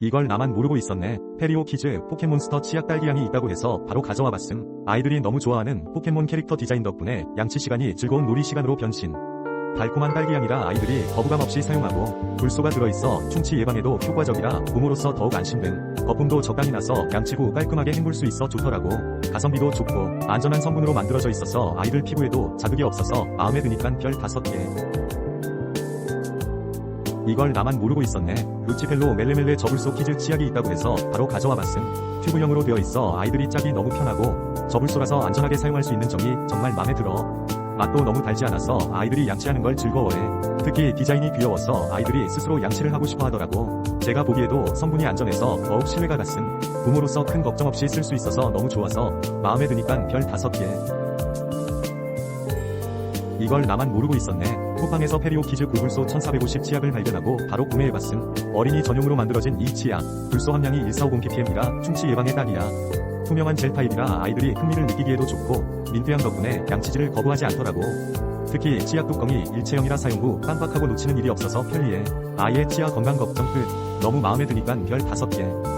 이걸 나만 모르고 있었네. 페리오 키즈 포켓몬스터 치약 딸기향이 있다고 해서 바로 가져와 봤음. 아이들이 너무 좋아하는 포켓몬 캐릭터 디자인 덕분에 양치 시간이 즐거운 놀이 시간으로 변신. 달콤한 딸기향이라 아이들이 거부감 없이 사용하고 불소가 들어있어 충치 예방에도 효과적이라 부모로서 더욱 안심됨. 거품도 적당히 나서 양치 후 깔끔하게 헹굴 수 있어 좋더라고. 가성비도 좋고 안전한 성분으로 만들어져 있어서 아이들 피부에도 자극이 없어서 마음에 드니깐 별 5개. 이걸 나만 모르고 있었네. 루치펠로 멜레멜레 저불소 키즈 치약이 있다고 해서 바로 가져와 봤음. 튜브형으로 되어 있어 아이들이 짜기 너무 편하고 저불소라서 안전하게 사용할 수 있는 점이 정말 마음에 들어. 맛도 너무 달지 않아서 아이들이 양치하는 걸 즐거워해. 특히 디자인이 귀여워서 아이들이 스스로 양치를 하고 싶어 하더라고. 제가 보기에도 성분이 안전해서 더욱 신뢰가 갔음. 부모로서 큰 걱정 없이 쓸 수 있어서 너무 좋아서 마음에 드니깐 별 5개. 이걸 나만 모르고 있었네. 쿠팡에서 페리오 키즈 구불소 1450 치약을 발견하고 바로 구매해봤음. 어린이 전용으로 만들어진 이 치약. 불소 함량이 1450ppm이라 충치 예방에 딱이야. 투명한 젤 타입이라 아이들이 흥미를 느끼기에도 좋고 민트향 덕분에 양치질을 거부하지 않더라고. 특히 치약 뚜껑이 일체형이라 사용 후 깜빡하고 놓치는 일이 없어서 편리해. 아이의 치아 건강 걱정 끝. 너무 마음에 드니깐 별 5개.